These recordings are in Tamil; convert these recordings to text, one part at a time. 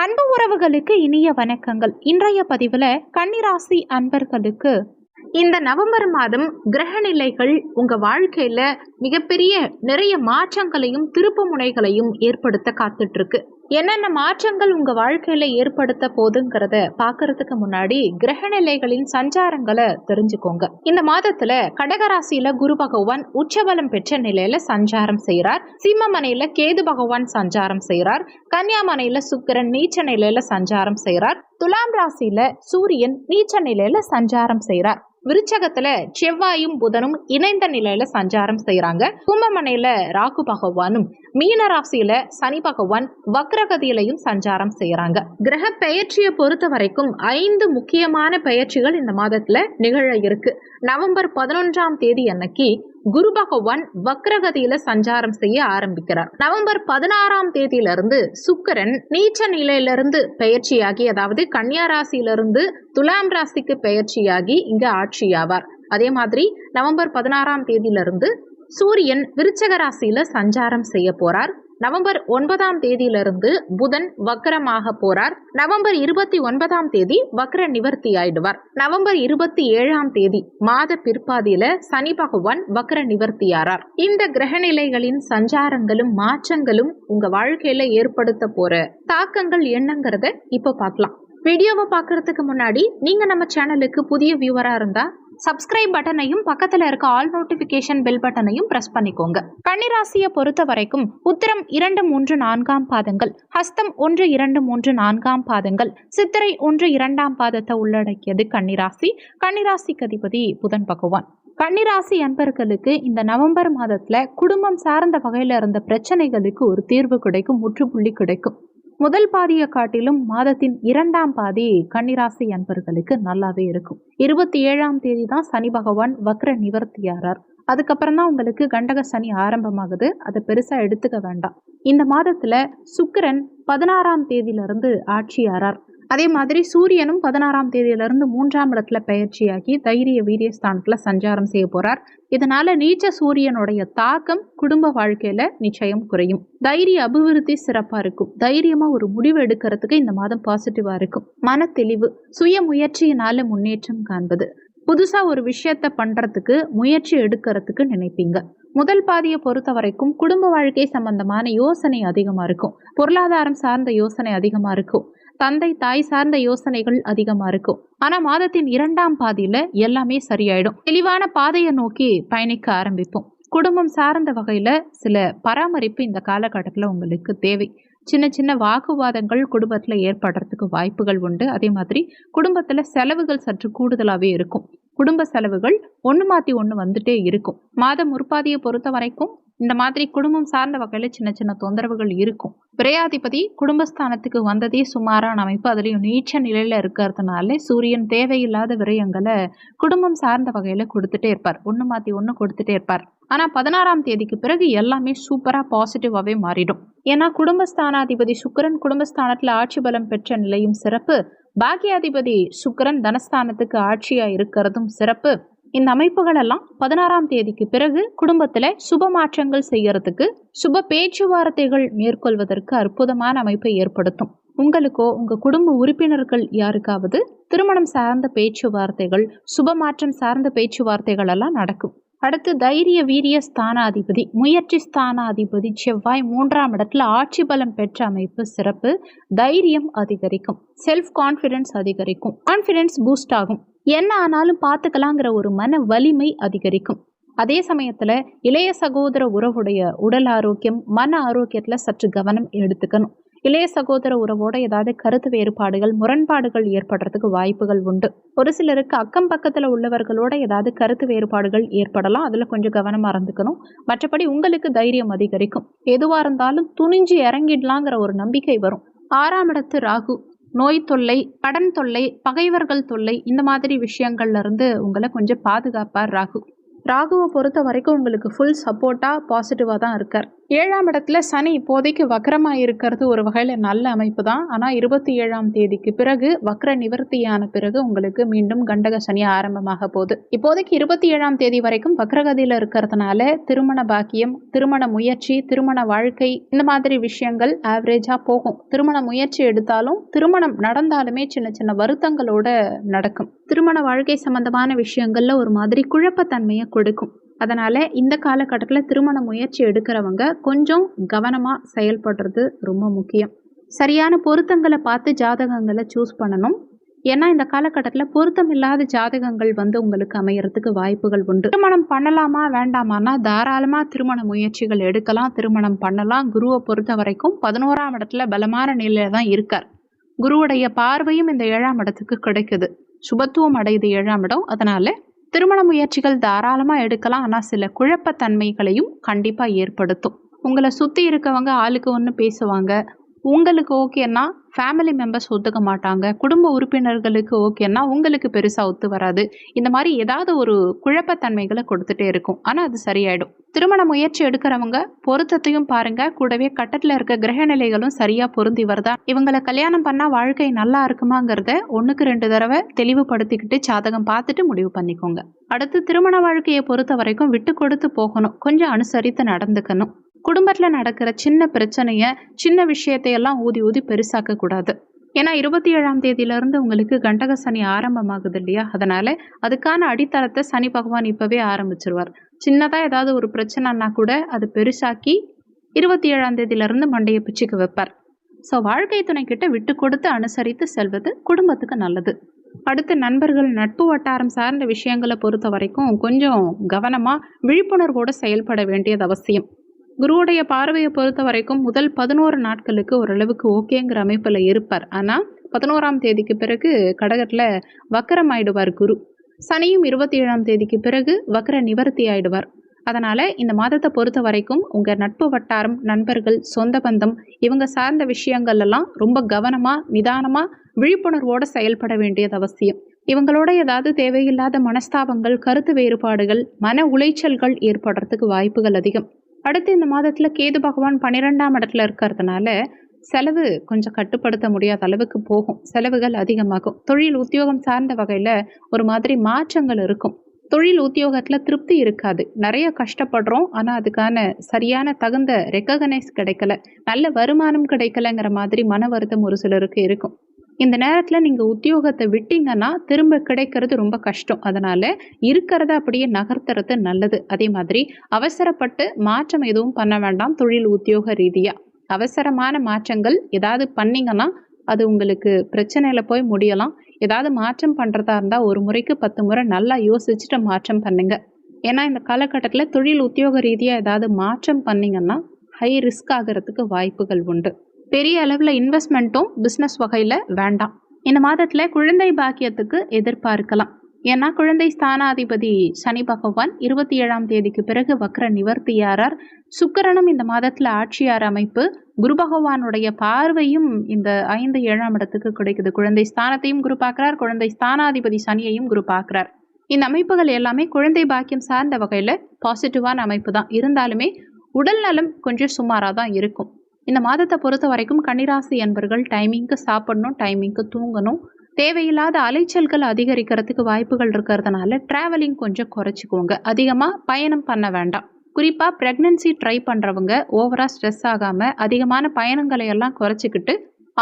அன்பு உறவுகளுக்கு இனிய வணக்கங்கள். இன்றைய பதிவில் கன்னிராசி அன்பர்களுக்கு இந்த நவம்பர் மாதம் கிரக நிலைகள் உங்க வாழ்க்கையில மிகப்பெரிய நிறைய மாற்றங்களையும் திருப்பு முனைகளையும் ஏற்படுத்த காத்துட்டு இருக்கு. என்னென்ன மாற்றங்கள் உங்கள் வாழ்க்கையில் ஏற்படுத்த போதுங்கிறத பார்க்கறதுக்கு முன்னாடி கிரக நிலைகளின் சஞ்சாரங்களை தெரிஞ்சுக்கோங்க. இந்த மாதத்தில் கடகராசியில் குரு பகவான் உச்சபலம் பெற்ற நிலையில் சஞ்சாரம் செய்கிறார் சிம்மமனையில் கேது பகவான் சஞ்சாரம் செய்கிறார் கன்னியாமனையில் சுக்கிரன் நீச்ச நிலையில் சஞ்சாரம் செய்கிறார் துலாம் ராசியில் சூரியன் நீச்ச நிலையில் சஞ்சாரம் செய்கிறார் விருச்சகத்துல செவ்வாயும் புதனும் இணைந்த நிலையில சஞ்சாரம் செய்யறாங்க கும்பமனையில ராகு பகவானும் மீன ராசியில சனி பகவான் வக்ரகதியிலையும் சஞ்சாரம் செய்யறாங்க. கிரக பெயர்ச்சியை பொறுத்த வரைக்கும் ஐந்து முக்கியமான பெயர்ச்சிகள் இந்த மாதத்துல நிகழ இருக்கு. நவம்பர் பதினொன்றாம் தேதி அன்னைக்கு குரு பகவான் வக்ரகதியில சஞ்சாரம் செய்ய ஆரம்பிக்கிறார். நவம்பர் பதினாறாம் தேதியிலிருந்து சுக்கரன் நீச்ச நிலையிலிருந்து பெயர்ச்சியாகி அதாவது கன்னியா ராசியிலிருந்து துலாம் ராசிக்கு பெயர்ச்சியாகி இங்க ஆட்சியாவார். அதே மாதிரி நவம்பர் பதினாறாம் தேதியிலிருந்து சூரியன் விருச்சக ராசியில சஞ்சாரம் செய்ய போறார். நவம்பர் ஒன்பதாம் தேதியிலிருந்து புதன் வக்கரமாக போறார். நவம்பர் இருபத்தி ஒன்பதாம் தேதி வக்கர நிவர்த்தி ஆயிடுவார். நவம்பர் இருபத்தி ஏழாம் தேதி மாத பிற்பாதியில சனி பகவான் வக்கர நிவர்த்தியாரார் இந்த கிரக நிலைகளின் சஞ்சாரங்களும் மாற்றங்களும் உங்க வாழ்க்கையில ஏற்படுத்த போற தாக்கங்கள் என்னங்கிறத இப்போ பார்க்கலாம். வீடியோவை பார்க்கறதுக்கு முன்னாடி நீங்க நம்ம சேனலுக்கு புதிய வியூவரா இருந்தா சப்ஸ்கிரைப் பட்டனையும் பக்கத்துல இருக்க ஆல் நோட்டிபிகேஷன் பெல் பட்டனையும் ப்ரெஸ் பண்ணிக்கோங்க. கன்னிராசியை பொறுத்த வரைக்கும் உத்திரம் இரண்டு மூன்று நான்காம் பாதங்கள் ஹஸ்தம் ஒன்று இரண்டு மூன்று நான்காம் பாதங்கள் சித்திரை ஒன்று இரண்டாம் பாதத்தை உள்ளடக்கியது கன்னிராசி. கன்னிராசிக்கு அதிபதி புதன் பகவான். கன்னிராசி அன்பர்களுக்கு இந்த நவம்பர் மாதத்துல குடும்பம் சார்ந்த வகையில இருந்த பிரச்சனைகளுக்கு ஒரு தீர்வு கிடைக்கும் முற்றுப்புள்ளி கிடைக்கும். முதல் பாதியை காட்டிலும் மாதத்தின் இரண்டாம் பாதி கன்னிராசி அன்பர்களுக்கு நல்லாவே இருக்கும். இருபத்தி ஏழாம் தேதி தான் சனி பகவான் வக்ர நிவர்த்தியாரார் அதுக்கப்புறம் தான் உங்களுக்கு கண்டக சனி ஆரம்பமாகுது. அதை பெருசாக எடுத்துக்க வேண்டாம். இந்த மாதத்தில் சுக்கரன் பதினாறாம் தேதியிலிருந்து ஆட்சியாரார் அதே மாதிரி சூரியனும் பதினாறாம் தேதியிலிருந்து மூன்றாம் இடத்துல பயிற்சியாகி தைரிய வீரிய ஸ்தானத்துல சஞ்சாரம் செய்ய போறார். இதனால நீச்ச சூரியனுடைய தாக்கம் குடும்ப வாழ்க்கையில நிச்சயம் குறையும். தைரிய அபிவிருத்தி சிறப்பா இருக்கும். தைரியமா ஒரு முடிவு எடுக்கிறதுக்கு இந்த மாதம் பாசிட்டிவா இருக்கும். மன தெளிவு சுய முயற்சியினால முன்னேற்றம் காண்பது. புதுசா ஒரு விஷயத்த பண்றதுக்கு முயற்சி எடுக்கிறதுக்கு நினைப்பீங்க. முதல் பாதியை பொறுத்த வரைக்கும் குடும்ப வாழ்க்கை சம்பந்தமான யோசனை அதிகமா இருக்கும். பொருளாதாரம் சார்ந்த யோசனை அதிகமா இருக்கும். தந்தை தாய் சார்ந்த யோசனைகள் அதிகமா இருக்கும். ஆனா மாதத்தின் இரண்டாம் பாதியில எல்லாமே சரியாயிடும். தெளிவான பாதையை நோக்கி பயணிக்க ஆரம்பிப்போம். குடும்பம் சார்ந்த வகையில சில பராமரிப்பு இந்த காலகட்டத்தில் உங்களுக்கு தேவை. சின்ன சின்ன வாக்குவாதங்கள் குடும்பத்தில் ஏற்படுறதுக்கு வாய்ப்புகள் உண்டு. அதே மாதிரி குடும்பத்தில் செலவுகள் சற்று கூடுதலாகவே இருக்கும். குடும்ப செலவுகள் ஒன்று மாற்றி ஒன்று வந்துட்டே இருக்கும். மாதம் முற்பாதியை பொறுத்த வரைக்கும் இந்த மாதிரி குடும்பம் சார்ந்த வகையில் சின்ன சின்ன தொந்தரவுகள் இருக்கும். பிரேயாதிபதி குடும்பஸ்தானத்துக்கு வந்ததே சுமாரான அமைப்பு. அதுலேயும் நீச்ச நிலையில் இருக்கிறதுனால சூரியன் தேவையில்லாத விரயங்களை குடும்பம் சார்ந்த வகையில் கொடுத்துட்டே இருப்பார். ஒன்று மாற்றி ஒன்று கொடுத்துட்டே இருப்பார். ஆனால் பதினாறாம் தேதிக்கு பிறகு எல்லாமே சூப்பராக பாசிட்டிவாகவே மாறிடும். ஏன்னா குடும்பஸ்தானாதிபதி சுக்கரன் குடும்பஸ்தானத்தில் ஆட்சி பலம் பெற்ற நிலையும் சிறப்பு. பாக்கியாதிபதி சுக்கரன் தனஸ்தானத்துக்கு ஆட்சியாக இருக்கிறதும் சிறப்பு. இந்த அமைப்புகள் எல்லாம் பதினாறாம் தேதிக்கு பிறகு குடும்பத்தில் சுப மாற்றங்கள் செய்யறதுக்கு சுப பேச்சுவார்த்தைகள் மேற்கொள்வதற்கு அற்புதமான அமைப்பை ஏற்படுத்தும். உங்களுக்கோ உங்க குடும்ப உறுப்பினர்கள் யாருக்காவது திருமணம் சார்ந்த பேச்சுவார்த்தைகள் சுப மாற்றம் சார்ந்த பேச்சுவார்த்தைகள் எல்லாம் நடக்கும். அடுத்து தைரிய வீரிய ஸ்தானாதிபதி முயற்சி ஸ்தானாதிபதி செவ்வாய் மூன்றாம் இடத்துல ஆட்சி பலம் பெற்ற அமைப்பு சிறப்பு தைரியம் அதிகரிக்கும் செல்ஃப் கான்ஃபிடென்ஸ் அதிகரிக்கும் கான்ஃபிடென்ஸ் பூஸ்ட் ஆகும். என்ன ஆனாலும் பார்த்துக்கலாங்கிற ஒரு மன வலிமை அதிகரிக்கும். அதே சமயத்தில் இளைய சகோதர உறவுடைய உடல் ஆரோக்கியம் மன ஆரோக்கியத்தில் சற்று கவனம் எடுத்துக்கணும். இளைய சகோதர உறவோட ஏதாவது கருத்து வேறுபாடுகள் முரண்பாடுகள் ஏற்படுறதுக்கு வாய்ப்புகள் உண்டு. ஒரு சிலருக்கு அக்கம் பக்கத்தில் உள்ளவர்களோட ஏதாவது கருத்து வேறுபாடுகள் ஏற்படலாம். அதில் கொஞ்சம் கவனமாக இருந்துக்கணும். மற்றபடி உங்களுக்கு தைரியம் அதிகரிக்கும். எதுவாக இருந்தாலும் துணிஞ்சு இறங்கிடலாங்கிற ஒரு நம்பிக்கை வரும். ஆறாம் இடத்து ராகு. நோய் தொல்லை கடன் தொல்லை பகைவர்கள் தொல்லை இந்த மாதிரி விஷயங்கள்லேருந்து உங்களை கொஞ்சம் பாதுகாப்பார் ராகு. ராகுவை பொறுத்த வரைக்கும் உங்களுக்கு ஃபுல் சப்போர்ட்டாக பாசிட்டிவாக தான் இருக்கார். ஏழாம் இடத்துல சனி இப்போதைக்கு வக்கரமாக இருக்கிறது ஒரு வகையில் நல்ல அமைப்பு தான் ஆனால் இருபத்தி ஏழாம் தேதிக்கு பிறகு வக்ர நிவர்த்தியான பிறகு உங்களுக்கு மீண்டும் கண்டக சனி ஆரம்பமாக போகுது. இப்போதைக்கு இருபத்தி ஏழாம் தேதி வரைக்கும் வக்ரகதியில் இருக்கிறதுனால திருமண பாக்கியம் திருமண முயற்சி திருமண வாழ்க்கை இந்த மாதிரி விஷயங்கள் ஆவரேஜாக போகும். திருமண முயற்சி எடுத்தாலும் திருமணம் நடந்தாலுமே சின்ன சின்ன வருத்தங்களோட நடக்கும். திருமண வாழ்க்கை சம்பந்தமான விஷயங்கள்ல ஒரு மாதிரி குழப்பத்தன்மையை கொடுக்கும். அதனால் இந்த காலகட்டத்தில் திருமண முயற்சி எடுக்கிறவங்க கொஞ்சம் கவனமாக செயல்படுறது ரொம்ப முக்கியம். சரியான பொருத்தங்களை பார்த்து ஜாதகங்களை சூஸ் பண்ணணும். ஏன்னா இந்த காலகட்டத்தில் பொருத்தம் இல்லாத ஜாதகங்கள் வந்து உங்களுக்கு அமையறதுக்கு வாய்ப்புகள் உண்டு. திருமணம் பண்ணலாமா வேண்டாமான்னா தாராளமாக திருமண முயற்சிகள் எடுக்கலாம். திருமணம் பண்ணலாம். குருவை பொறுத்த வரைக்கும் பதினோராம் இடத்துல பலமான நிலையில தான் இருக்கார். குருவுடைய பார்வையும் இந்த ஏழாம் இடத்துக்கு கிடைக்குது. சுபத்துவம் அடையுது ஏழாம் இடம். அதனால திருமண முயற்சிகள் தாராளமாக எடுக்கலாம். ஆனால் சில குழப்பத்தன்மைகளையும் கண்டிப்பாக ஏற்படுத்தும். உங்களை சுற்றி இருக்கவங்க ஆளுக்கு ஒன்று பேசுவாங்க. உங்களுக்கு ஓகேன்னா ஃபேமிலி மெம்பர்ஸ் ஒத்துக்க மாட்டாங்க. குடும்ப உறுப்பினர்களுக்கு ஓகேன்னா உங்களுக்கு பெருசாக ஒத்து வராது. இந்த மாதிரி ஏதாவது ஒரு குழப்பத்தன்மைகளை கொடுத்துட்டே இருக்கும். ஆனால் அது சரியாயிடும். திருமண முயற்சி எடுக்கிறவங்க பொருத்தத்தையும் பாருங்க. கூடவே கட்டத்தில் இருக்க கிரக நிலைகளும் சரியாக பொருந்தி வருதா? இவங்களை கல்யாணம் பண்ணால் வாழ்க்கை நல்லா இருக்குமாங்கிறத ஒன்றுக்கு ரெண்டு தடவை தெளிவுபடுத்திக்கிட்டு ஜாதகம் பார்த்துட்டு முடிவு பண்ணிக்கோங்க. அடுத்து திருமண வாழ்க்கையை பொறுத்த வரைக்கும் விட்டு கொடுத்து போகணும். கொஞ்சம் அனுசரித்து நடந்துக்கணும். குடும்பத்தில் நடக்கிற சின்ன பிரச்சனையை சின்ன விஷயத்தையெல்லாம் ஊதி ஊதி பெருசாக்க கூடாது ஏன்னா இருபத்தி ஏழாம் தேதியிலிருந்து உங்களுக்கு கண்டக சனி ஆரம்பமாகுது இல்லையா? அதனால அதுக்கான அடித்தளத்தை சனி பகவான் இப்போவே ஆரம்பிச்சிருவார். சின்னதாக ஏதாவது ஒரு பிரச்சனைனா கூட அது பெருசாக்கி இருபத்தி ஏழாம் தேதியிலிருந்து மண்டையை பிச்சுக்கு வைப்பார். ஸோ வாழ்க்கை துணை கிட்ட விட்டு கொடுத்து அனுசரித்து செல்வது குடும்பத்துக்கு நல்லது. அடுத்து நண்பர்கள் நட்பு வட்டாரம் சார்ந்த விஷயங்களை பொறுத்த வரைக்கும் கொஞ்சம் கவனமாக விழிப்புணர்வோடு செயல்பட வேண்டியது அவசியம். குருவுடைய பார்வையை பொறுத்த வரைக்கும் முதல் பதினோரு நாட்களுக்கு ஓரளவுக்கு ஓகேங்கிற அமைப்பில் இருப்பார். ஆனால் பதினோராம் தேதிக்கு பிறகு கடகத்தில் வக்கரம் ஆயிடுவார் குரு. சனியும் இருபத்தி ஏழாம் தேதிக்கு பிறகு வக்கர நிவர்த்தி ஆயிடுவார். அதனால் இந்த மாதத்தை பொறுத்த வரைக்கும் உங்கள் நட்பு வட்டாரம் நண்பர்கள் சொந்த பந்தம் இவங்க சார்ந்த விஷயங்கள் எல்லாம் ரொம்ப கவனமாக நிதானமாக விழிப்புணர்வோடு செயல்பட வேண்டியது அவசியம். இவங்களோட ஏதாவது தேவையில்லாத மனஸ்தாபங்கள் கருத்து வேறுபாடுகள் மன உளைச்சல்கள் ஏற்படுறதுக்கு வாய்ப்புகள் அதிகம். அடுத்து இந்த மாதத்தில் கேது பகவான் பன்னிரெண்டாம் இடத்துல இருக்கிறதுனால செலவு கொஞ்சம் கட்டுப்படுத்த முடியாத அளவுக்கு போகும். செலவுகள் அதிகமாகும். தொழில் உத்தியோகம் சார்ந்த வகையில் ஒரு மாதிரி மாற்றங்கள் இருக்கும். தொழில் உத்தியோகத்தில் திருப்தி இருக்காது. நிறைய கஷ்டப்படுறோம். ஆனால் அதுக்கான சரியான தகுந்த ரெக்ககனைஸ் கிடைக்கல. நல்ல வருமானம் கிடைக்கலங்கிற மாதிரி மன வருத்தம் ஒரு சிலருக்கு இருக்கும். இந்த நேரத்தில் நீங்கள் உத்தியோகத்தை விட்டீங்கன்னா திரும்ப கிடைக்கிறது ரொம்ப கஷ்டம். அதனால் இருக்கிறத அப்படியே நகர்த்துறது நல்லது. அதே மாதிரி அவசரப்பட்டு மாற்றம் எதுவும் பண்ண வேண்டாம். தொழில் உத்தியோக ரீதியாக அவசரமான மாற்றங்கள் ஏதாவது பண்ணிங்கன்னா அது உங்களுக்கு பிரச்சனையில் போய் முடியலாம். ஏதாவது மாற்றம் பண்ணுறதா இருந்தால் ஒரு முறைக்கு பத்து முறை நல்லா யோசிச்சுட்டு மாற்றம் பண்ணுங்கள் ஏன்னா இந்த காலகட்டத்தில் தொழில் உத்தியோக ரீதியாக ஏதாவது மாற்றம் பண்ணிங்கன்னா ஹை ரிஸ்க் ஆகிறதுக்கு வாய்ப்புகள் உண்டு. பெரிய அளவில் இன்வெஸ்ட்மெண்ட்டும் பிஸ்னஸ் வகையில் வேண்டாம். இந்த மாதத்தில் குழந்தை பாக்கியத்துக்கு எதிர்பார்க்கலாம். ஏன்னா குழந்தை ஸ்தானாதிபதி சனி பகவான் இருபத்தி ஏழாம் தேதிக்கு பிறகு வக்ர நிவர்த்தியாரார். சுக்கரனும் இந்த மாதத்தில் ஆட்சியார் அமைப்பு. குரு பகவானுடைய பார்வையும் இந்த ஐந்து ஏழாம் இடத்துக்கு கிடைக்குது. குழந்தை ஸ்தானத்தையும் குரு பார்க்குறார் குழந்தை ஸ்தானாதிபதி சனியையும் குரு பார்க்குறார். இந்த அமைப்புகள் எல்லாமே குழந்தை பாக்கியம் சார்ந்த வகையில் பாசிட்டிவான அமைப்பு தான். இருந்தாலுமே உடல் நலம் கொஞ்சம் சுமாராக தான் இருக்கும். இந்த மாதத்தை பொறுத்த வரைக்கும் கன்னிராசி என்பர்கள் டைமிங்க்கு சாப்பிடணும் டைமிங்க்கு தூங்கணும். தேவையில்லாத அலைச்சல்கள் அதிகரிக்கிறதுக்கு வாய்ப்புகள் இருக்கிறதுனால ட்ராவலிங் கொஞ்சம் குறைச்சிக்கோங்க. அதிகமாக பயணம் பண்ண வேண்டாம். குறிப்பாக ப்ரெக்னென்சி ட்ரை பண்ணுறவங்க ஓவராக ஸ்ட்ரெஸ் ஆகாமல் அதிகமான பயணங்களை எல்லாம் குறைச்சிக்கிட்டு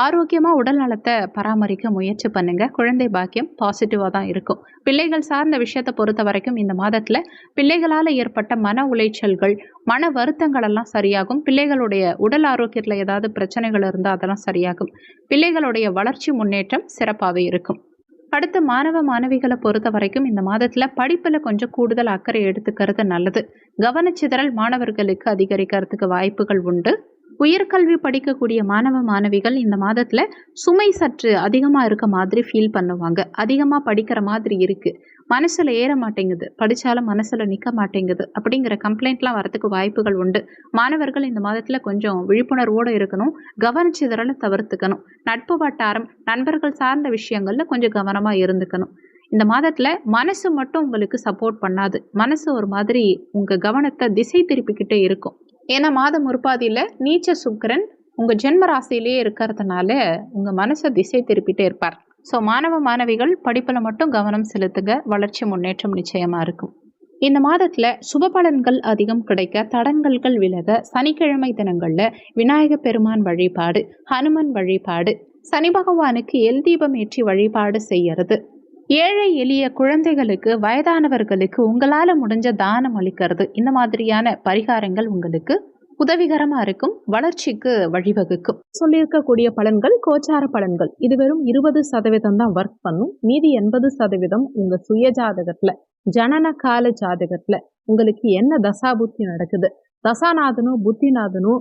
ஆரோக்கியமாக உடல் நலத்தை பராமரிக்க முயற்சி பண்ணுங்கள் குழந்தை பாக்கியம் பாசிட்டிவாக தான் இருக்கும். பிள்ளைகள் சார்ந்த விஷயத்தை பொறுத்த வரைக்கும் இந்த மாதத்தில் பிள்ளைகளால் ஏற்பட்ட மன உளைச்சல்கள் மன வருத்தங்கள் எல்லாம் சரியாகும். பிள்ளைகளுடைய உடல் ஆரோக்கியத்தில் ஏதாவது பிரச்சனைகள் இருந்தால் அதெல்லாம் சரியாகும். பிள்ளைகளுடைய வளர்ச்சி முன்னேற்றம் சிறப்பாகவே இருக்கும். அடுத்து மாணவ மாணவிகளை பொறுத்த வரைக்கும் இந்த மாதத்தில் படிப்பில் கொஞ்சம் கூடுதல் அக்கறை எடுத்துக்கிறது நல்லது. கவனச்சிதறல் மாணவர்களுக்கு அதிகரிக்கிறதுக்கு வாய்ப்புகள் உண்டு. உயர்கல்வி படிக்கக்கூடிய மாணவ மாணவிகள் இந்த மாதத்தில் சுமை சற்று அதிகமாக இருக்க மாதிரி ஃபீல் பண்ணுவாங்க. அதிகமாக படிக்கிற மாதிரி இருக்குது மனசில் ஏற மாட்டேங்குது. படித்தாலும் மனசில் நிற்க மாட்டேங்குது அப்படிங்கிற கம்ப்ளைண்ட்லாம் வரத்துக்கு வாய்ப்புகள் உண்டு. மாணவர்கள் இந்த மாதத்தில் கொஞ்சம் விழிப்புணர்வோடு இருக்கணும். கவனிச்சிதறலை தவிர்த்துக்கணும். நட்பு வட்டாரம் நண்பர்கள் சார்ந்த விஷயங்களில் கொஞ்சம் கவனமாக இருந்துக்கணும். இந்த மாதத்தில் மனசு மட்டும் உங்களுக்கு சப்போர்ட் பண்ணாது. மனசு ஒரு மாதிரி உங்கள் கவனத்தை திசை திருப்பிக்கிட்டே இருக்கும். ஏன்னா மாத முற்பாதியில் நீச்ச சுக்கரன் உங்கள் ஜென்ம ராசியிலேயே இருக்கிறதுனால உங்கள் மனசை திசை திருப்பிட்டே இருப்பார். ஸோ மாணவ மாணவிகள் படிப்பில் மட்டும் கவனம் செலுத்துங்க வளர்ச்சி முன்னேற்றம் நிச்சயமாக இருக்கும். இந்த மாதத்தில் சுப பலன்கள் அதிகம் கிடைக்க தடங்கல்கள் விலக சனிக்கிழமை தினங்களில் விநாயக பெருமான் வழிபாடு ஹனுமன் வழிபாடு சனி பகவானுக்கு எல் தீபம் ஏற்றி வழிபாடு செய்யறது. ஏழை எளிய குழந்தைகளுக்கு வயதானவர்களுக்கு உங்களால் முடிஞ்ச தானம் அளிக்கிறது. இந்த மாதிரியான பரிகாரங்கள் உங்களுக்கு உதவிகரமாக இருக்கும். வளர்ச்சிக்கு வழிவகுக்கும். சொல்லியிருக்கக்கூடிய பலன்கள் கோச்சார பலன்கள். இது வெறும் இருபது சதவீதம் தான் ஒர்க் பண்ணும். மீதி எண்பது சதவீதம் உங்க சுய ஜாதகத்துல ஜனன கால ஜாதகத்துல உங்களுக்கு என்ன தசாபுத்தி நடக்குது? தசாநாதனும் புத்திநாதனும்